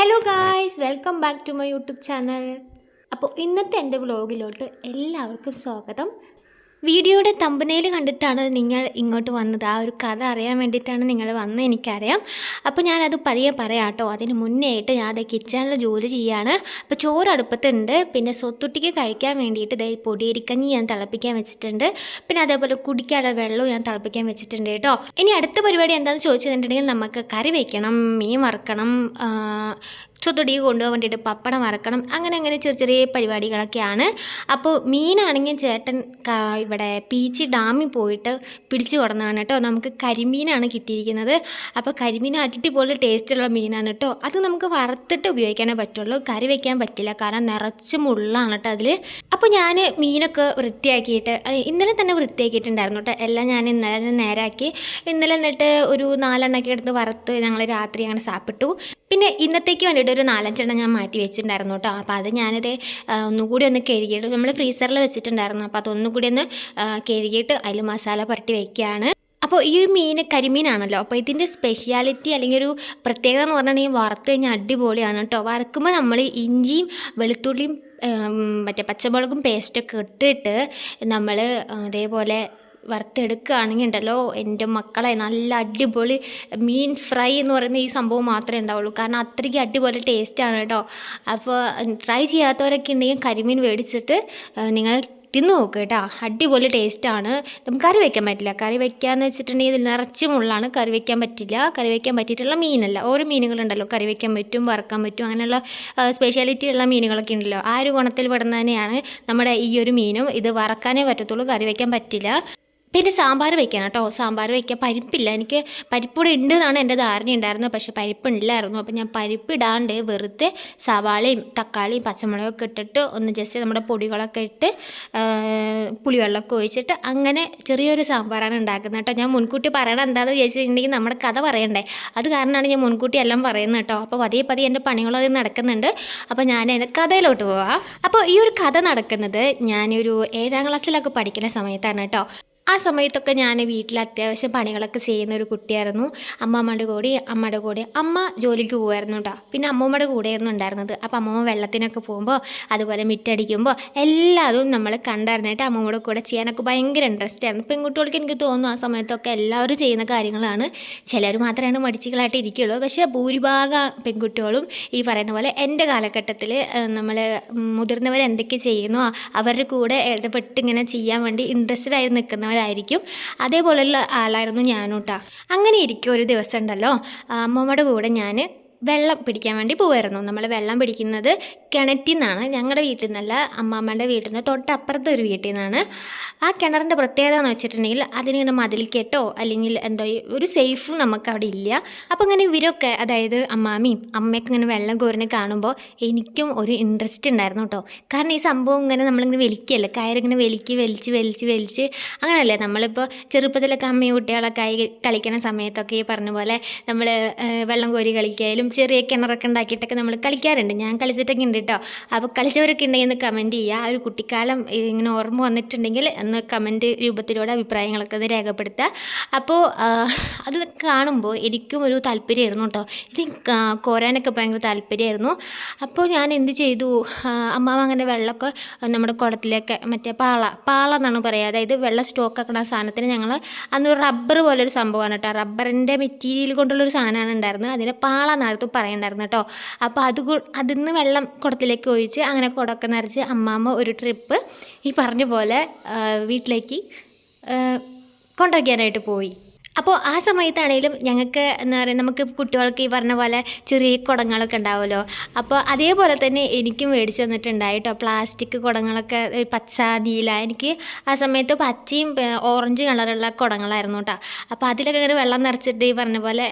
Hello guys welcome back to my YouTube channel അപ്പോൾ ഇന്നത്തെ എന്റെ വ്ലോഗിലോട്ട് എല്ലാവർക്കും സ്വാഗതം. വീഡിയോയുടെ തമ്പനയിൽ കണ്ടിട്ടാണ് നിങ്ങൾ ഇങ്ങോട്ട് വന്നത്. ആ ഒരു കഥ അറിയാൻ വേണ്ടിയിട്ടാണ് നിങ്ങൾ വന്നത് എനിക്കറിയാം. അപ്പോൾ ഞാനത് പതിയെ പറയാം കേട്ടോ അതിന് മുന്നേ ആയിട്ട് ഞാൻ അത് കിച്ചണിൽ ജോലി ചെയ്യാണ്. അപ്പോൾ ചോറ് അടുപ്പത്തുണ്ട്. പിന്നെ സ്വത്തുട്ടിക്ക് കഴിക്കാൻ വേണ്ടിയിട്ട് ഇതേ പൊടിയരിക്കഞ്ഞി ഞാൻ തിളപ്പിക്കാൻ വെച്ചിട്ടുണ്ട്. പിന്നെ അതേപോലെ കുടിക്കാനുള്ള വെള്ളവും ഞാൻ തിളപ്പിക്കാൻ വെച്ചിട്ടുണ്ട് കേട്ടോ. ഇനി അടുത്ത പരിപാടി എന്താണെന്ന് ചോദിച്ചിട്ടുണ്ടെങ്കിൽ നമുക്ക് കറി വയ്ക്കണം മീൻ വറുക്കണം ആ, സ്വത്തുടിക്ക് കൊണ്ടുപോകാൻ വേണ്ടിയിട്ട് പപ്പടം വറക്കണം. അങ്ങനെ അങ്ങനെ ചെറിയ ചെറിയ പരിപാടികളൊക്കെയാണ്. അപ്പോൾ മീനാണെങ്കിൽ ചേട്ടൻ ഇവിടെ പീച്ചി ഡാമിൽ പോയിട്ട് പിടിച്ചു കൊടുന്നതാണ് കേട്ടോ. നമുക്ക് കരിമീനാണ് കിട്ടിയിരിക്കുന്നത്. അപ്പോൾ കരിമീൻ അടിപൊളി ടേസ്റ്റുള്ള മീനാണ് കേട്ടോ. അത് നമുക്ക് വറുത്തിട്ട് ഉപയോഗിക്കാനേ പറ്റുള്ളൂ. കറി വയ്ക്കാൻ പറ്റില്ല. കാരണം നിറച്ച് മുള്ളാണ് കേട്ടോ അതിൽ അപ്പോൾ ഞാൻ മീനൊക്കെ വൃത്തിയാക്കിയിട്ട് ഇന്നലെ തന്നെ വൃത്തിയാക്കിയിട്ടുണ്ടായിരുന്നു കേട്ടോ. എല്ലാം ഞാൻ ഇന്നലെ നേരാക്കി. ഇന്നലെ എന്നിട്ട് ഒരു നാലെണ്ണൊക്കെ എടുത്ത് വറുത്ത് ഞങ്ങൾ രാത്രി അങ്ങനെ സാപ്പിട്ടു. പിന്നെ ഇന്നത്തേക്ക് വേണ്ടിയിട്ട് ഒരു നാലഞ്ചെണ്ണം ഞാൻ മാറ്റി വെച്ചിട്ടുണ്ടായിരുന്നു കേട്ടോ. അപ്പോൾ അത് ഞാനത് ഒന്നുകൂടി ഒന്ന് കഴുകിയിട്ട് നമ്മൾ ഫ്രീസറിൽ വെച്ചിട്ടുണ്ടായിരുന്നു. അപ്പോൾ അതൊന്നുകൂടി ഒന്ന് കഴുകിയിട്ട് അതിൽ മസാല പുരട്ടി വയ്ക്കുകയാണ് അപ്പോൾ ഈ മീൻ കരിമീനാണല്ലോ. അപ്പോൾ ഇതിന്റെ സ്പെഷ്യാലിറ്റി അല്ലെങ്കിൽ ഒരു പ്രത്യേകത എന്ന് പറഞ്ഞിട്ടുണ്ടെങ്കിൽ വറുത്ത് കഴിഞ്ഞാൽ അടിപൊളിയാണ് കേട്ടോ. വറുക്കുമ്പോൾ നമ്മൾ ഇഞ്ചിയും വെളുത്തുള്ളിയും മറ്റേ പച്ചമുളകും പേസ്റ്റൊക്കെ ഇട്ടിട്ട് നമ്മൾ അതേപോലെ വറുത്തെടുക്കുകയാണെങ്കിൽ ഉണ്ടല്ലോ എന്റെ മക്കളെ നല്ല അടിപൊളി മീൻ ഫ്രൈ എന്ന് പറയുന്ന ഈ സംഭവം മാത്രമേ ഉണ്ടാവുള്ളൂ. കാരണം അത്രയ്ക്ക് അടിപൊളി ടേസ്റ്റാണ് കേട്ടോ. അപ്പോൾ ട്രൈ ചെയ്യാത്തവരൊക്കെ ഉണ്ടെങ്കിൽ കരിമീൻ മേടിച്ചിട്ട് നിങ്ങൾ തിന്ന് നോക്കുക കേട്ടോ. അടിപൊളി ടേസ്റ്റാണ് നമുക്ക് കറി വയ്ക്കാൻ പറ്റില്ല. കറി വയ്ക്കാമെന്ന് വെച്ചിട്ടുണ്ടെങ്കിൽ ഇതിൽ നിറച്ച് മുള്ളാണ്. കറി വയ്ക്കാൻ പറ്റില്ല. കറി വയ്ക്കാൻ പറ്റിയിട്ടുള്ള മീനല്ല. ഓരോ മീനുകളുണ്ടല്ലോ കറി വയ്ക്കാൻ പറ്റും വറുക്കാൻ പറ്റും അങ്ങനെയുള്ള സ്പെഷ്യാലിറ്റി ഉള്ള മീനുകളൊക്കെ ഉണ്ടല്ലോ. ആ ഒരു ഗുണത്തിൽ പെടുന്ന തന്നെയാണ് നമ്മുടെ ഈ ഒരു മീനും. ഇത് വറക്കാനേ പറ്റത്തുള്ളൂ കറി വയ്ക്കാൻ പറ്റില്ല. പിന്നെ സാമ്പാർ വയ്ക്കാൻ കേട്ടോ. സാമ്പാർ വെക്കാൻ പരിപ്പില്ല. എനിക്ക് പരിപ്പൂടെ ഉണ്ട് എന്നാണ് എന്റെ ധാരണ ഉണ്ടായിരുന്നത്. പക്ഷേ പരിപ്പ് ഇല്ലായിരുന്നു അപ്പോൾ ഞാൻ പരിപ്പ് ഇടാണ്ട് വെറുതെ സവാളയും തക്കാളിയും പച്ചമുളകൊക്കെ ഇട്ടിട്ട് ഒന്ന് ജസ്റ്റ് നമ്മുടെ പൊടികളൊക്കെ ഇട്ട് പുളിവെള്ളമൊക്കെ ഒഴിച്ചിട്ട് അങ്ങനെ ചെറിയൊരു സാമ്പാറാണ് ഉണ്ടാക്കുന്നത് കേട്ടോ. ഞാൻ മുൻകൂട്ടി പറയണം എന്താണെന്ന് വിചാരിച്ചിട്ടുണ്ടെങ്കിൽ നമ്മുടെ കഥ പറയണ്ടേ. അത് കാരണമാണ് ഞാൻ മുൻകൂട്ടി എല്ലാം പറയുന്നത് കേട്ടോ. അപ്പോൾ പതിയെ പതിയെ എന്റെ പണികളത് നടക്കുന്നുണ്ട്. അപ്പോൾ ഞാൻ എന്റെ കഥയിലോട്ട് പോവാം. അപ്പോൾ ഈ ഒരു കഥ നടക്കുന്നത് ഞാനൊരു ഏഴാം ക്ലാസ്സിലൊക്കെ പഠിക്കുന്ന സമയത്താണ് കേട്ടോ. ആ സമയത്തൊക്കെ ഞാൻ വീട്ടിൽ അത്യാവശ്യം പണികളൊക്കെ ചെയ്യുന്ന ഒരു കുട്ടിയായിരുന്നു. അമ്മമ്മയുടെ കൂടെ അമ്മയുടെ കൂടെ. അമ്മ ജോലിക്ക് പോകുമായിരുന്നു കേട്ടോ പിന്നെ അമ്മമ്മയുടെ കൂടെയായിരുന്നു ഉണ്ടായിരുന്നത്. അപ്പോൾ അമ്മമ്മ വെള്ളത്തിനൊക്കെ പോകുമ്പോൾ അതുപോലെ മിറ്റടിക്കുമ്പോൾ എല്ലാവരും നമ്മൾ കണ്ടറിഞ്ഞിട്ട് അമ്മമ്മയുടെ കൂടെ ചെയ്യാനൊക്കെ ഭയങ്കര ഇൻട്രസ്റ്റ് ആയിരുന്നു. പെൺകുട്ടികൾക്ക് എനിക്ക് തോന്നുന്നു ആ സമയത്തൊക്കെ എല്ലാവരും ചെയ്യുന്ന കാര്യങ്ങളാണ്. ചിലർ മാത്രമാണ് മടിച്ചുകളായിട്ട് ഇരിക്കുകയുള്ളൂ പക്ഷേ ഭൂരിഭാഗം പെൺകുട്ടികളും ഈ പറയുന്ന പോലെ എന്റെ കാലഘട്ടത്തിൽ നമ്മൾ മുതിർന്നവർ എന്തൊക്കെ ചെയ്യുന്നോ അവരുടെ കൂടെ ഇടപെട്ട് ഇങ്ങനെ ചെയ്യാൻ വേണ്ടി ഇൻട്രസ്റ്റഡ് ആയി നിൽക്കുന്നവരായിരിക്കും അതേപോലെയുള്ള ആളായിരുന്നു ഞാനും കേട്ടോ അങ്ങനെ ഇരിക്കും ഒരു ദിവസം ഉണ്ടല്ലോ അമ്മമ്മയുടെ കൂടെ ഞാൻ വെള്ളം പിടിക്കാൻ വേണ്ടി പോവായിരുന്നു. നമ്മൾ വെള്ളം പിടിക്കുന്നത് കിണറ്റിൽ നിന്നാണ് ഞങ്ങളുടെ വീട്ടിൽ നിന്നല്ല അമ്മാമ്മയുടെ വീട്ടിൽ നിന്ന് തൊട്ടപ്പുറത്തെ ഒരു വീട്ടിൽ നിന്നാണ് ആ കിണറിന്റെ പ്രത്യേകത എന്ന് വെച്ചിട്ടുണ്ടെങ്കിൽ അതിനിങ്ങനെ മതിൽ കെട്ടോ അല്ലെങ്കിൽ എന്തോ ഒരു സേഫും നമുക്ക് അവിടെ ഇല്ല. അപ്പോൾ ഇങ്ങനെ ഇവരൊക്കെ അതായത് അമ്മാമ്മയും അമ്മയൊക്കെ ഇങ്ങനെ വെള്ളം കോരിനെ കാണുമ്പോൾ എനിക്കും ഒരു ഇൻട്രസ്റ്റ് ഉണ്ടായിരുന്നു കേട്ടോ കാരണം ഈ സംഭവം ഇങ്ങനെ നമ്മളിങ്ങനെ വലിക്കുകയല്ലേ കയറിങ്ങനെ വലിക്ക് വലിച്ച് വലിച്ച് വലിച്ച്. അങ്ങനെയല്ലേ നമ്മളിപ്പോൾ ചെറുപ്പത്തിലൊക്കെ അമ്മയും കുട്ടികളൊക്കെ ആയി കളിക്കുന്ന സമയത്തൊക്കെ ഈ പറഞ്ഞ പോലെ നമ്മൾ വെള്ളം കോരി കളിക്കായാലും ചെറിയ കിണറൊക്കെ ഉണ്ടാക്കിയിട്ടൊക്കെ നമ്മൾ കളിക്കാറുണ്ട്. ഞാൻ കളിച്ചിട്ടൊക്കെ ഉണ്ട് കേട്ടോ അപ്പോൾ കളിച്ചവരൊക്കെ ഉണ്ടെങ്കിൽ ഒന്ന് കമന്റ് ചെയ്യുക ആ ഒരു കുട്ടിക്കാലം ഇങ്ങനെ ഓർമ്മ വന്നിട്ടുണ്ടെങ്കിൽ ഒന്ന് കമന്റ് രൂപത്തിലൂടെ അഭിപ്രായങ്ങളൊക്കെ ഒന്ന് രേഖപ്പെടുത്തുക. അപ്പോൾ അത് കാണുമ്പോൾ എനിക്കും ഒരു താല്പര്യമായിരുന്നു കേട്ടോ ഇത് കോരാനൊക്കെ ഭയങ്കര താല്പര്യമായിരുന്നു. അപ്പോൾ ഞാൻ എന്ത് ചെയ്തു? അമ്മാവ് അങ്ങനെ വെള്ളമൊക്കെ നമ്മുടെ കുളത്തിലേക്ക് മറ്റേ പാള പാള എന്നാണ് പറയുക. അതായത് വെള്ളം സ്റ്റോക്ക് ആക്കുന്ന ആ സാധനത്തിന് ഞങ്ങൾ അന്ന് റബ്ബർ പോലൊരു സംഭവമാണ് കേട്ടോ റബ്ബറിന്റെ മെറ്റീരിയൽ കൊണ്ടുള്ളൊരു സാധനമാണ് ഉണ്ടായിരുന്നത്. അതിനെ പാള എന്നായിരുന്നു പറയണ്ടായിരുന്നു കേട്ടോ അപ്പോൾ അത് അതിൽ നിന്ന് വെള്ളം കുടത്തിലേക്ക് ഒഴിച്ച് അങ്ങനെ കുടമൊക്കെ നിറച്ച് അമ്മാമ്മ ഒരു ട്രിപ്പ് ഈ പറഞ്ഞ പോലെ വീട്ടിലേക്ക് കൊണ്ടുവയ്ക്കാനായിട്ട് പോയി. അപ്പോൾ ആ സമയത്താണെങ്കിലും ഞങ്ങൾക്ക് എന്താ പറയുക നമുക്ക് കുട്ടികൾക്ക് ഈ പറഞ്ഞ പോലെ ചെറിയ കുടങ്ങളൊക്കെ ഉണ്ടാവുമല്ലോ അപ്പോൾ അതേപോലെ തന്നെ എനിക്കും മേടിച്ച് തന്നിട്ടുണ്ടായിട്ടോ പ്ലാസ്റ്റിക് കുടങ്ങളൊക്കെ പച്ച നീല എനിക്ക് ആ സമയത്ത് പച്ചയും ഓറഞ്ച് കളറുള്ള കുടങ്ങളായിരുന്നു കേട്ടോ അപ്പോൾ അതിലൊക്കെ ഇങ്ങനെ വെള്ളം നിറച്ചിട്ട് ഈ പറഞ്ഞ പോലെ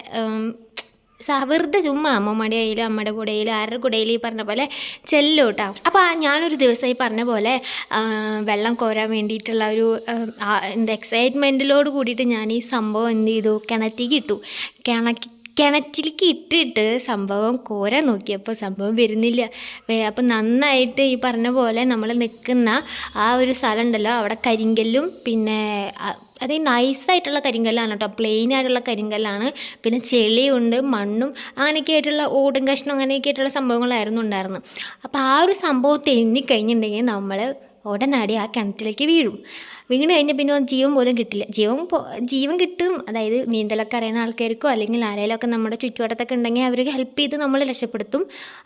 വെറുതെ ചുമ്മാ അമ്മമ്മയുടെ കയ്യിലും അമ്മയുടെ കൂടെയിലും ആരുടെ കൂടെയിലും ഈ പറഞ്ഞ പോലെ ചെല്ലും കേട്ടോ അപ്പോൾ ഞാനൊരു ദിവസം ഈ പറഞ്ഞ പോലെ വെള്ളം കോരാൻ വേണ്ടിയിട്ടുള്ള ഒരു എന്താ എക്സൈറ്റ്മെന്റിലോട് കൂടിയിട്ട് ഞാൻ ഈ സംഭവം എന്ത് ചെയ്തു? കിണറ്റിക്ക് ഇട്ടു. കിണക്കി കിണറ്റിലേക്ക് ഇട്ടിട്ട് സംഭവം കോരാൻ നോക്കിയപ്പോൾ സംഭവം വരുന്നില്ല. അപ്പം നന്നായിട്ട് ഈ പറഞ്ഞ പോലെ നമ്മൾ നിൽക്കുന്ന ആ ഒരു സ്ഥലം ഉണ്ടല്ലോ അവിടെ കരിങ്കല്ലും പിന്നെ അത് നൈസായിട്ടുള്ള കരിങ്കല്ലാണ് കേട്ടോ പ്ലെയിൻ ആയിട്ടുള്ള കരിങ്കല്ലാണ്. പിന്നെ ചെളിയുണ്ട് മണ്ണും അങ്ങനെയൊക്കെ ആയിട്ടുള്ള ഓടും കഷ്ണം അങ്ങനെയൊക്കെ ആയിട്ടുള്ള സംഭവങ്ങളായിരുന്നു ഉണ്ടായിരുന്നത്. അപ്പോൾ ആ ഒരു സംഭവം തെന്നി കഴിഞ്ഞിട്ടുണ്ടെങ്കിൽ നമ്മൾ ഉടനടി ആ കിണറ്റിലേക്ക് വീഴും. വീണ് കഴിഞ്ഞാൽ പിന്നെ ജീവൻ പോലും കിട്ടില്ല. ജീവൻ ജീവൻ കിട്ടും. അതായത് നീന്തലൊക്കെ അറിയുന്ന ആൾക്കാർക്കോ അല്ലെങ്കിൽ ആരെങ്കിലുമൊക്കെ നമ്മുടെ ചുറ്റുവട്ടത്തൊക്കെ ഉണ്ടെങ്കിൽ അവർക്ക് ഹെൽപ്പ് ചെയ്ത് നമ്മൾ രക്ഷപ്പെടുത്തും.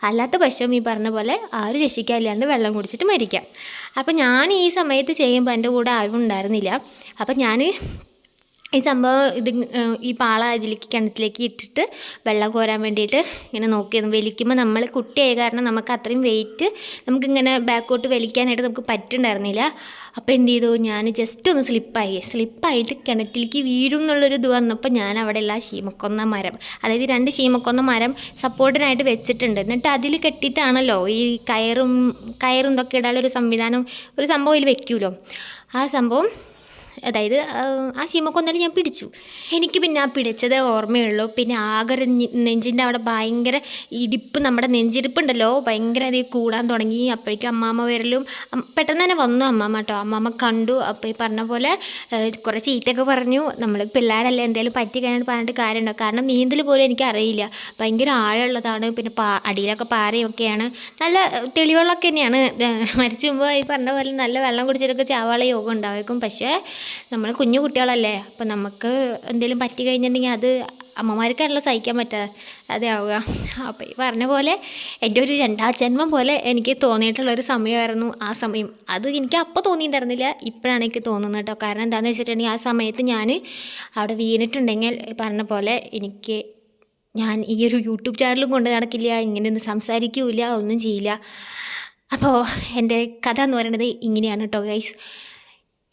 അല്ലാത്ത പക്ഷം ഈ പറഞ്ഞ പോലെ ആരും രക്ഷിക്കാനില്ലാണ്ട് വെള്ളം കുടിച്ചിട്ട് മരിക്കാം. അപ്പോൾ ഞാൻ ഈ സമയത്ത് ചെയ്യുമ്പോൾ എന്റെ കൂടെ ആരും ഉണ്ടായിരുന്നില്ല. അപ്പോൾ ഞാൻ ഈ സംഭവം ഇത് ഈ പാള അതിലേക്ക് കിണറ്റിലേക്ക് ഇട്ടിട്ട് വെള്ളം കോരാൻ വേണ്ടിയിട്ട് ഇങ്ങനെ നോക്കിയിരുന്നു. വലിക്കുമ്പോൾ നമ്മൾ കുട്ടിയായ കാരണം നമുക്ക് അത്രയും വെയിറ്റ് നമുക്കിങ്ങനെ ബാക്കോട്ട് വലിക്കാനായിട്ട് നമുക്ക് പറ്റുന്നുണ്ടായിരുന്നില്ല. അപ്പോൾ എന്ത് ചെയ്തു? ഞാൻ ജസ്റ്റ് ഒന്ന് സ്ലിപ്പായി സ്ലിപ്പായിട്ട് കിണറ്റിലേക്ക് വീഴും എന്നുള്ളൊരു ഇത് വന്നപ്പോൾ ഞാൻ അവിടെ ഉള്ള ശീമക്കൊന്ന മരം അതായത് രണ്ട് ശീമക്കൊന്ന മരം സപ്പോർട്ടിനായിട്ട് വെച്ചിട്ടുണ്ട്. എന്നിട്ട് അതിൽ കെട്ടിയിട്ടാണല്ലോ ഈ കയറും കയറും ഇതൊക്കെ ഇടാനുള്ള ഒരു സംവിധാനം ഒരു സംഭവം ഇതിൽ വെക്കുമല്ലോ ആ സംഭവം അതായത് ആ, ശീമക്കൊന്നൽ ഞാൻ പിടിച്ചു. എനിക്ക് പിന്നെ ആ പിടിച്ചതേ ഓർമ്മയുള്ളൂ. പിന്നെ ആകെ നെഞ്ചിന്റെ അവിടെ ഭയങ്കര ഇടിപ്പ് നമ്മുടെ നെഞ്ചിരിപ്പുണ്ടല്ലോ ഭയങ്കര അത് കൂടാൻ തുടങ്ങി. അപ്പോഴേക്കും അമ്മാമ്മ വരലും പെട്ടെന്ന് തന്നെ വന്നു അമ്മാമ്മ കേട്ടോ. അമ്മാമ്മ കണ്ടു. അപ്പോൾ ഈ പറഞ്ഞ പോലെ കുറേ ചീത്തയൊക്കെ പറഞ്ഞു. നമ്മൾ പിള്ളേരല്ലേ എന്തെങ്കിലും പറ്റി കഴിഞ്ഞിട്ട് പറഞ്ഞിട്ട് കാര്യമുണ്ടോ? കാരണം നീന്തൽ പോലും എനിക്ക് അറിയില്ല. ഭയങ്കര ആഴമുള്ളതാണ്. പിന്നെ പാ അടിയിലൊക്കെ പാറയൊക്കെയാണ്. നല്ല തെളിവെള്ളമൊക്കെ തന്നെയാണ്. മരിച്ചു മുമ്പ് ഈ പറഞ്ഞ പോലെ നല്ല വെള്ളം കുടിച്ചിട്ടൊക്കെ ചാവാള യോഗം ഉണ്ടാവും പക്ഷേ നമ്മൾ കുഞ്ഞു കുട്ടികളല്ലേ അപ്പോൾ നമുക്ക് എന്തെങ്കിലും പറ്റി കഴിഞ്ഞിട്ടുണ്ടെങ്കിൽ അത് അമ്മമാർക്കാണല്ലോ സഹിക്കാൻ പറ്റാതെ ആവുക. അപ്പോൾ ഈ പറഞ്ഞ പോലെ എന്റെ ഒരു രണ്ടാം ജന്മം പോലെ എനിക്ക് തോന്നിയിട്ടുള്ള ഒരു സമയമായിരുന്നു ആ സമയം. അത് എനിക്ക് അപ്പോൾ തോന്നിയിട്ടുണ്ടായിരുന്നില്ല ഇപ്പോഴാണ് എനിക്ക് തോന്നുന്നത് കേട്ടോ. കാരണം എന്താണെന്ന് വെച്ചിട്ടുണ്ടെങ്കിൽ ആ സമയത്ത് ഞാൻ അവിടെ വീണിട്ടുണ്ടെങ്കിൽ പറഞ്ഞ പോലെ എനിക്ക് ഞാൻ ഈ ഒരു യൂട്യൂബ് ചാനലും കൊണ്ട് നടക്കില്ല ഇങ്ങനെയൊന്നും സംസാരിക്കില്ല ഒന്നും ചെയ്യില്ല. അപ്പോൾ എന്റെ കഥ എന്ന് പറയുന്നത് ഇങ്ങനെയാണ് കേട്ടോ ഗൈസ്.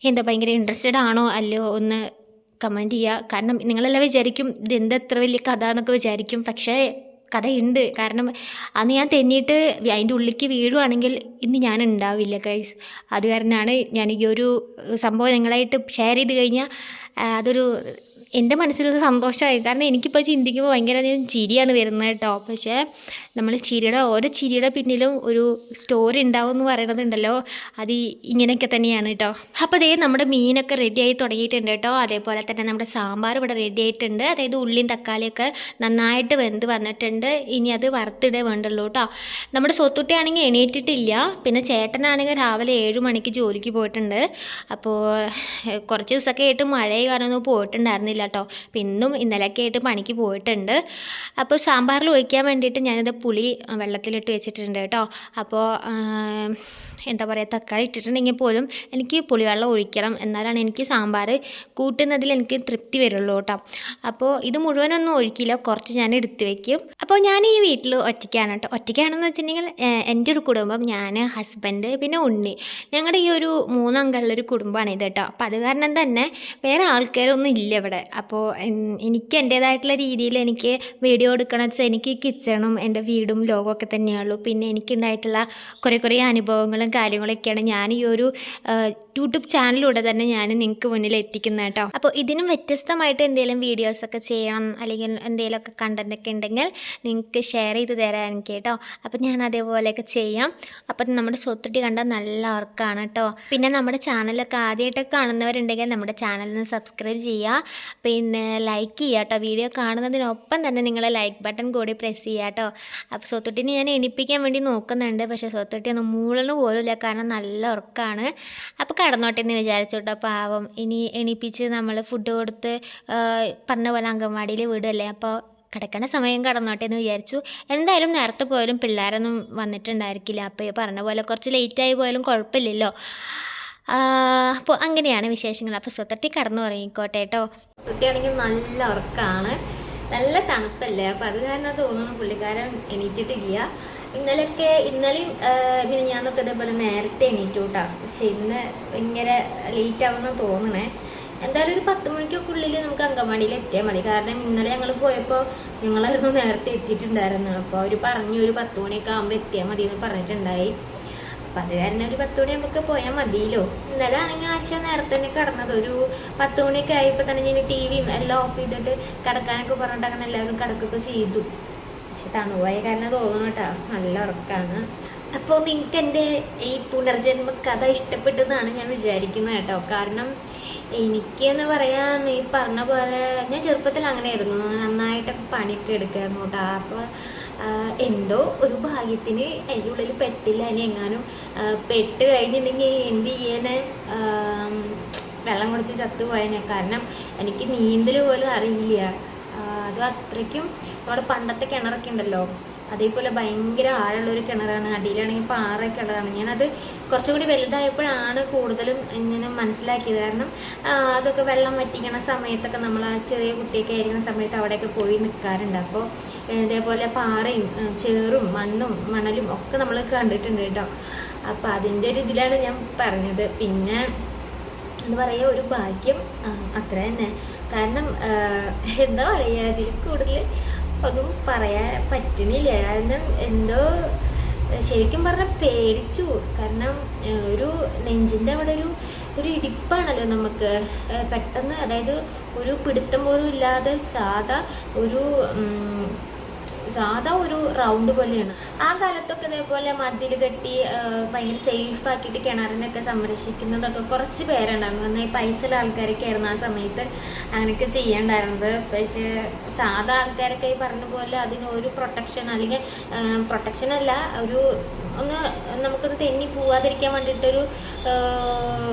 എന്താ ഭയങ്കര ഇൻട്രസ്റ്റഡ് ആണോ അല്ലയോ ഒന്ന് കമന്റ് ചെയ്യുക കാരണം നിങ്ങളെല്ലാം വിചാരിക്കും ഇതെന്താ എത്ര വലിയ കഥ എന്നൊക്കെ വിചാരിക്കും. പക്ഷേ കഥയുണ്ട്. കാരണം അന്ന് ഞാൻ തെന്നിയിട്ട് അതിന്റെ ഉള്ളിലേക്ക് വീഴുവാണെങ്കിൽ ഇന്ന് ഞാൻ ഉണ്ടാവില്ല കൈസ് അത് കാരണമാണ് ഞാൻ ഈ ഒരു സംഭവം നിങ്ങളായിട്ട് ഷെയർ ചെയ്ത് കഴിഞ്ഞാൽ അതൊരു എന്റെ മനസ്സിലൊരു സന്തോഷമായി. കാരണം എനിക്കിപ്പോൾ ചിന്തിക്കുമ്പോൾ ഭയങ്കര അധികം ചിരിയാണ് വരുന്നത് കേട്ടോ. പക്ഷേ നമ്മൾ ചിരിയുടെ ഓരോ ചിരിയുടെ പിന്നിലും ഒരു സ്റ്റോറി ഉണ്ടാവും എന്ന് പറയണതുണ്ടല്ലോ. അത് ഇങ്ങനെയൊക്കെ തന്നെയാണ് കേട്ടോ. അപ്പോൾ അതേ നമ്മുടെ മീനൊക്കെ റെഡിയായി തുടങ്ങിയിട്ടുണ്ട് കേട്ടോ. അതേപോലെ തന്നെ നമ്മുടെ സാമ്പാർ ഇവിടെ റെഡി ആയിട്ടുണ്ട്. അതായത് ഉള്ളിയും തക്കാളിയൊക്കെ നന്നായിട്ട് വെന്ത് വന്നിട്ടുണ്ട്. ഇനി അത് വറുത്തിടേ വേണ്ടല്ലോ കേട്ടോ. നമ്മുടെ സ്വത്തുട്ടിയാണെങ്കിൽ എണീറ്റിട്ടില്ല. പിന്നെ ചേട്ടനാണെങ്കിൽ രാവിലെ ഏഴ് മണിക്ക് ജോലിക്ക് പോയിട്ടുണ്ട്. അപ്പോൾ കുറച്ച് ദിവസമൊക്കെ ആയിട്ട് മഴ കാരണമൊന്നും പോയിട്ടുണ്ടായിരുന്നില്ല. കേട്ടോ അപ്പം ഇന്നും ഇന്നലെയൊക്കെ ആയിട്ട് പണിക്ക് പോയിട്ടുണ്ട്. അപ്പോൾ സാമ്പാറിൽ ഒഴിക്കാൻ വേണ്ടിയിട്ട് ഞാനത് പുളി വെള്ളത്തിലിട്ട് വെച്ചിട്ടുണ്ട് കേട്ടോ. അപ്പോൾ എന്താ പറയുക തക്കാളി ഇട്ടിട്ടുണ്ടെങ്കിൽ പോലും എനിക്ക് പുളിവെള്ളം ഒഴിക്കണം. എന്നാലാണ് എനിക്ക് സാമ്പാർ കൂട്ടുന്നതിൽ എനിക്ക് തൃപ്തി വരുള്ളൂ കേട്ടോ. അപ്പോൾ ഇത് മുഴുവനൊന്നും ഒഴിക്കില്ല കുറച്ച് ഞാൻ എടുത്തു വെക്കും. അപ്പോൾ ഞാൻ ഈ വീട്ടിൽ ഒറ്റയ്ക്കാണ് കേട്ടോ. ഒറ്റയ്ക്കാണെന്ന് വെച്ചിട്ടുണ്ടെങ്കിൽ എന്റെ ഒരു കുടുംബം ഞാൻ ഹസ്ബൻഡ് പിന്നെ ഉണ്ണി. ഞങ്ങളുടെ ഈ ഒരു മൂന്നംഗമുള്ളൊരു കുടുംബമാണ് ഇത് കേട്ടോ. അപ്പോൾ അത് കാരണം തന്നെ വേറെ ആൾക്കാരൊന്നും ഇല്ല ഇവിടെ. അപ്പോൾ എനിക്ക് എന്റേതായിട്ടുള്ള രീതിയിൽ എനിക്ക് വീഡിയോ എടുക്കണം. വെച്ചാൽ എനിക്ക് കിച്ചണും എന്റെ വീടും ലോകമൊക്കെ തന്നെയുള്ളൂ പിന്നെ എനിക്കുണ്ടായിട്ടുള്ള കുറേ കുറേ അനുഭവങ്ങളും കാര്യങ്ങളൊക്കെയാണ് ഞാൻ ഈ ഒരു യൂട്യൂബ് ചാനലിലൂടെ തന്നെ ഞാൻ നിങ്ങൾക്ക് മുന്നിൽ എത്തിക്കുന്നത് കേട്ടോ. അപ്പോൾ ഇതിനും വ്യത്യസ്തമായിട്ട് എന്തെങ്കിലും വീഡിയോസൊക്കെ ചെയ്യണം അല്ലെങ്കിൽ എന്തെങ്കിലുമൊക്കെ ഒക്കെ ഉണ്ടെങ്കിൽ നിങ്ങൾക്ക് ഷെയർ ചെയ്ത് തരാൻ എനിക്ക് കേട്ടോ. അപ്പോൾ ഞാൻ അതേപോലെയൊക്കെ ചെയ്യാം. അപ്പം നമ്മുടെ സ്വത്തുട്ടി കണ്ടാൽ നല്ല ഉറക്കാണ് കേട്ടോ. പിന്നെ നമ്മുടെ ചാനലൊക്കെ ആദ്യമായിട്ടൊക്കെ കാണുന്നവരുണ്ടെങ്കിൽ നമ്മുടെ ചാനലിന് സബ്സ്ക്രൈബ് ചെയ്യുക. പിന്നെ ലൈക്ക് ചെയ്യുക കേട്ടോ. വീഡിയോ കാണുന്നതിനൊപ്പം തന്നെ നിങ്ങൾ ലൈക്ക് ബട്ടൺ കൂടി പ്രസ് ചെയ്യുക കേട്ടോ. അപ്പോൾ സ്വത്തുട്ടിനെ ഞാൻ എണിപ്പിക്കാൻ വേണ്ടി നോക്കുന്നുണ്ട്. പക്ഷേ സ്വത്തുട്ടി ഒന്ന് ഒന്നും മൂളണ് പോലുമില്ല കാരണം നല്ല ഉറക്കമാണ് അപ്പോൾ കടന്നോട്ടെ എന്ന് വിചാരിച്ചു കേട്ടോ പാവം. ഇനി എണീപ്പിച്ച് നമ്മൾ ഫുഡ് കൊടുത്ത് പറഞ്ഞ പോലെ അംഗൻവാടിയിൽ വിടുമല്ലേ അപ്പോൾ കിടക്കണ സമയം കടന്നോട്ടെ എന്ന് വിചാരിച്ചു. എന്തായാലും നേരത്തെ പോയാലും പിള്ളേരൊന്നും വന്നിട്ടുണ്ടായിരിക്കില്ല. അപ്പോൾ പറഞ്ഞ പോലെ കുറച്ച് ലേറ്റായി പോയാലും കുഴപ്പമില്ലല്ലോ. അപ്പോൾ അങ്ങനെയാണ് വിശേഷങ്ങൾ. അപ്പോൾ സ്വത്തട്ടി കടന്നു ഉറങ്ങിക്കോട്ടെ കേട്ടോ കുട്ടിയാണെങ്കിൽ നല്ല ഉറക്കമാണ് നല്ല തണുപ്പല്ലേ? അപ്പോൾ അത് കാരണം തോന്നുന്നു പുള്ളിക്കാരൻ എണീറ്റിട്ടില്ല. ഇന്നലെയൊക്കെ ഇന്നലെയും പിന്നെ ഞാനൊക്കെ ഇതേപോലെ നേരത്തെ എണീറ്റു കേട്ടോ പക്ഷെ ഇന്ന് ഭയങ്കര ലേറ്റ് ആവുമെന്ന് തോന്നണേ. എന്തായാലും ഒരു പത്ത് മണിക്കൊക്കെ ഉള്ളിൽ നമുക്ക് അങ്കമാടിയിൽ എത്തിയാൽ മതി. കാരണം ഇന്നലെ ഞങ്ങൾ പോയപ്പോൾ ഞങ്ങളായിരുന്നു നേരത്തെ എത്തിയിട്ടുണ്ടായിരുന്നു. അപ്പോൾ അവർ പറഞ്ഞു ഒരു പത്ത് മണിയൊക്കെ ആകുമ്പോൾ എത്തിയാൽ മതി എന്ന് പറഞ്ഞിട്ടുണ്ടായി. അപ്പം അത് കാരണം ഒരു പത്ത് മണിയാകുമ്പോൾ പോയാൽ മതിയല്ലോ. ഇന്നലെ ആണെങ്കിൽ ആശ നേരത്തെ തന്നെ കിടന്നത്. ഒരു പത്ത് മണിയൊക്കെ ആയപ്പോൾ തന്നെ ഞാൻ ടി വിയും എല്ലാം ഓഫ് ചെയ്തിട്ട് കിടക്കാനൊക്കെ പറഞ്ഞിട്ട് അങ്ങനെ എല്ലാവരും കിടക്കുകയൊക്കെ ചെയ്തു. പക്ഷെ തണുവായ കാരണം തോന്നുന്നു കേട്ടോ. നല്ല ഉറക്കമാണ് അപ്പോൾ നിങ്ങൾക്ക് എന്റെ ഈ പുനർജന്മ കഥ ഇഷ്ടപ്പെട്ടതാണ് ഞാൻ വിചാരിക്കുന്നത് കേട്ടോ. കാരണം എനിക്കെന്ന് പറയാൻ ഈ പറഞ്ഞ പോലെ ഞാൻ ചെറുപ്പത്തിൽ അങ്ങനെയായിരുന്നു. നന്നായിട്ടൊക്കെ പണിയൊക്കെ എടുക്കായിരുന്നു കേട്ടോ. അപ്പോൾ എന്തോ ഒരു ഭാഗ്യത്തിന് അതിന്റെ ഉള്ളിൽ പെട്ടില്ല. ഇനി എങ്ങാനും പെട്ട് കഴിഞ്ഞിട്ടുണ്ടെങ്കിൽ എന്ത് ചെയ്യാന്? വെള്ളം കുടിച്ച് ചത്തു പോയനെ കാരണം എനിക്ക് നീന്തൽ പോലും അറിയില്ല. അത് അത്രയ്ക്കും അവിടെ പണ്ടത്തെ കിണറൊക്കെ ഉണ്ടല്ലോ. അതേപോലെ ഭയങ്കര ആഴമുള്ള ഒരു കിണറാണ്. അടിയിലാണെങ്കിൽ പാറ കിണറാണ് ഞാനത് കുറച്ചുകൂടി വലുതായപ്പോഴാണ് കൂടുതലും ഇങ്ങനെ മനസ്സിലാക്കിയത്. കാരണം അതൊക്കെ വെള്ളം വറ്റിക്കണ സമയത്തൊക്കെ നമ്മൾ ആ ചെറിയ കുട്ടിയൊക്കെ ആയിരിക്കുന്ന സമയത്ത് അവിടെയൊക്കെ പോയി നിൽക്കാറുണ്ട് അപ്പോൾ ഇതേപോലെ പാറയും ചേറും മണ്ണും മണലും ഒക്കെ നമ്മൾ കണ്ടിട്ടുണ്ട് കേട്ടോ. അപ്പോൾ അതിന്റെ ഒരു ഇതിലാണ് ഞാൻ പറഞ്ഞത്. പിന്നെ എന്ന് പറയുക ഒരു ഭാഗ്യം അത്ര തന്നെ കാരണം എന്താ പറയുക അതിൽ കൂടുതൽ ഒന്നും പറയാൻ പറ്റണില്ല കാരണം എന്തോ ശരിക്കും പറഞ്ഞാൽ പേടിച്ചു. കാരണം ഒരു നെഞ്ചിന്റെ അവിടെ ഒരു ഒരു ഇടിപ്പാണല്ലോ നമുക്ക്. പെട്ടെന്ന് അതായത് ഒരു പിടുത്തം പോലും ഇല്ലാതെ സാധാ ഒരു സാധാ ഒരു റൗണ്ട് പോലെയാണ്. ആ കാലത്തൊക്കെ ഇതേപോലെ മതിൽ കെട്ടി ഭയങ്കര സേഫ് ആക്കിയിട്ട് കിണറിനൊക്കെ സംരക്ഷിക്കുന്നതൊക്കെ കുറച്ച് പേരുണ്ടായിരുന്നു. എന്നാൽ പൈസയുള്ള ആൾക്കാരൊക്കെ ആയിരുന്നു ആ സമയത്ത് അങ്ങനെയൊക്കെ ചെയ്യണ്ടായിരുന്നത്. പക്ഷേ സാധാ ആൾക്കാരൊക്കെ ഈ പറഞ്ഞ പോലെ അതിന് ഒരു പ്രൊട്ടക്ഷൻ അല്ലെങ്കിൽ പ്രൊട്ടക്ഷൻ അല്ല ഒരു ഒന്ന് നമുക്കത് തെന്നി പോവാതിരിക്കാൻ വേണ്ടിയിട്ടൊരു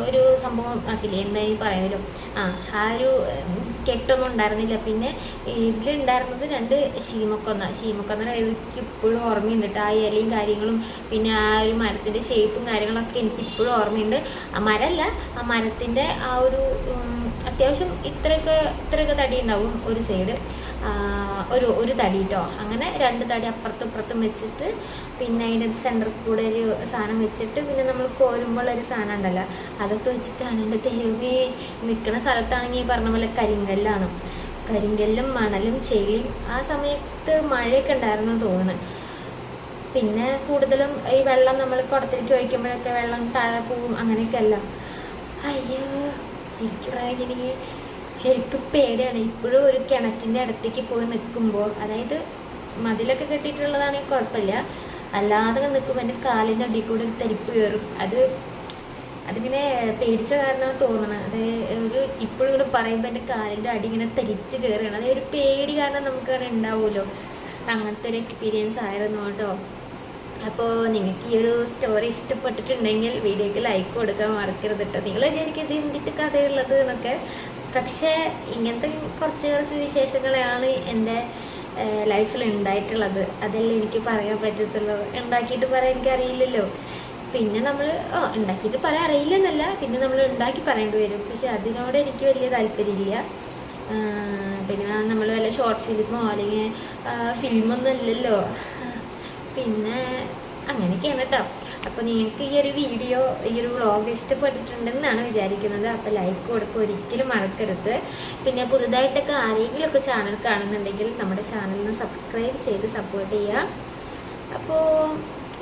ഒരു സംഭവം ആക്കില്ലേ? എന്തായാലും പറയുമല്ലോ ആ ആ ഒരു കെട്ടൊന്നും ഉണ്ടായിരുന്നില്ല. പിന്നെ ഇതിലുണ്ടായിരുന്നത് രണ്ട് ശീമക്കൊന്ന. ശീമക്കൊന്ന എനിക്ക് ഇപ്പോഴും ഓർമ്മയുണ്ട്. ആ ഇലയും കാര്യങ്ങളും പിന്നെ ആ ഒരു മരത്തിന്റെ ഷേപ്പും കാര്യങ്ങളൊക്കെ എനിക്ക് ഇപ്പോഴും ഓർമ്മയുണ്ട്. ആ മരമല്ല ആ മരത്തിന്റെ ആ ഒരു അത്യാവശ്യം ഇത്രയൊക്കെ ഇത്രയൊക്കെ തടി ഉണ്ടാവും ഒരു സൈഡ് ഒരു ഒരു തടി കേട്ടോ അങ്ങനെ രണ്ട് തടി അപ്പുറത്തും ഇപ്പുറത്തും വെച്ചിട്ട് പിന്നെ അതിന്റെ സെന്ററിൽ കൂടെ ഒരു സാധനം വെച്ചിട്ട് പിന്നെ നമ്മൾ കോരുമ്പോൾ ഒരു സാധനം ഉണ്ടല്ലോ അതൊക്കെ വെച്ചിട്ടാണ് എന്റെ ദേവി നിൽക്കുന്ന സ്ഥലത്താണെങ്കിൽ ഈ പറഞ്ഞ പോലെ കരിങ്കല്ലാണ്. കരിങ്കല്ലും മണലും ചെളിയും ആ സമയത്ത് മഴയൊക്കെ ഉണ്ടായിരുന്നു തോന്നുന്നു. പിന്നെ കൂടുതലും ഈ വെള്ളം നമ്മൾ കുടത്തിലേക്ക് ഒഴിക്കുമ്പോഴൊക്കെ വെള്ളം താഴെ പോവും അങ്ങനെയൊക്കെ അല്ല. അയ്യോ എനിക്ക് പറയാനെങ്കിൽ ശരിക്കും പേടിയാണ്. ഇപ്പോഴും ഒരു കിണറ്റിന്റെ അടുത്തേക്ക് പോയി നിൽക്കുമ്പോൾ അതായത് മതിലൊക്കെ കെട്ടിയിട്ടുള്ളതാണെങ്കിൽ കുഴപ്പമില്ല. അല്ലാതെ നിൽക്കുമ്പോൾ എന്റെ കാലിന്റെ അടിയിൽ കൂടെ ഒരു തരിപ്പ് കയറും. അത് അതിങ്ങനെ പേടിച്ച കാരണം തോന്നണം അത് ഒരു ഇപ്പോഴും ഇങ്ങനെ പറയുമ്പോൾ എന്റെ കാലിന്റെ അടി ഇങ്ങനെ തരിച്ച് കയറുകയാണ്. അതായത് ഒരു പേടി കാരണം നമുക്ക് അങ്ങനെ ഉണ്ടാവുമല്ലോ. അങ്ങനത്തെ ഒരു എക്സ്പീരിയൻസ് ആയിരുന്നു കേട്ടോ. അപ്പോൾ നിങ്ങൾക്ക് ഈ ഒരു സ്റ്റോറി ഇഷ്ടപ്പെട്ടിട്ടുണ്ടെങ്കിൽ വീഡിയോയ്ക്ക് ലൈക്ക് കൊടുക്കാൻ മറക്കരുത് കേട്ടോ നിങ്ങൾ വിചാരിക്കും ഇത് എന്തിട്ട് കഥയുള്ളത് എന്നൊക്കെ. പക്ഷേ ഇങ്ങനത്തെ കുറച്ച് കുറച്ച് വിശേഷങ്ങളെയാണ് എന്റെ ലൈഫിൽ ഉണ്ടായിട്ടുള്ളത്. അതല്ലേ എനിക്ക് പറയാൻ പറ്റത്തുള്ളൂ ഉണ്ടാക്കിയിട്ട് പറയാൻ എനിക്കറിയില്ലല്ലോ പിന്നെ നമ്മൾ ഓ ഉണ്ടാക്കിയിട്ട് പറയാൻ അറിയില്ലെന്നല്ല. പിന്നെ നമ്മൾ ഉണ്ടാക്കി പറയേണ്ടി വരും. പക്ഷെ അതിനോട് എനിക്ക് വലിയ താല്പര്യമില്ല. പിന്നെ നമ്മൾ വല്ല ഷോർട്ട് ഫിലിമോ അല്ലെങ്കിൽ ഫിലിമൊന്നും അല്ലല്ലോ പിന്നെ അങ്ങനെയൊക്കെയാണ് കേട്ടോ അപ്പോൾ നിങ്ങൾക്ക് ഈ ഒരു വീഡിയോ ഈ ഒരു വ്ളോഗ് ഇഷ്ടപ്പെട്ടിട്ടുണ്ടെന്നാണ് വിചാരിക്കുന്നത്. അപ്പോൾ ലൈക്ക് കൊടുക്കുക ഒരിക്കലും മറക്കരുത്. പിന്നെ പുതുതായിട്ടൊക്കെ ആരെങ്കിലും ഒക്കെ ചാനൽ കാണുന്നുണ്ടെങ്കിൽ നമ്മുടെ ചാനലിന് സബ്സ്ക്രൈബ് ചെയ്ത് സപ്പോർട്ട് ചെയ്യുക. അപ്പോൾ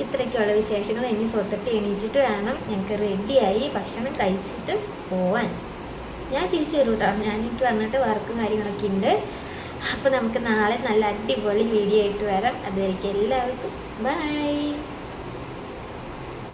ഇത്രയ്ക്കുള്ള വിശേഷങ്ങൾ. ഇനി സ്വത്തിട്ട് എണീറ്റിട്ട് വേണം. ഞങ്ങൾക്ക് റെഡിയായി ഭക്ഷണം കഴിച്ചിട്ട് പോവാൻ. ഞാൻ തിരിച്ചു വരും കേട്ടോ ഞാൻ എനിക്ക് വന്നിട്ട് വർക്കും കാര്യങ്ങളൊക്കെ ഉണ്ട്. അപ്പോൾ നമുക്ക് നാളെ നല്ല അടിപൊളി വീഡിയോ ആയിട്ട് വരാം. അതുവരേക്കും എല്ലാവർക്കും. ബൈ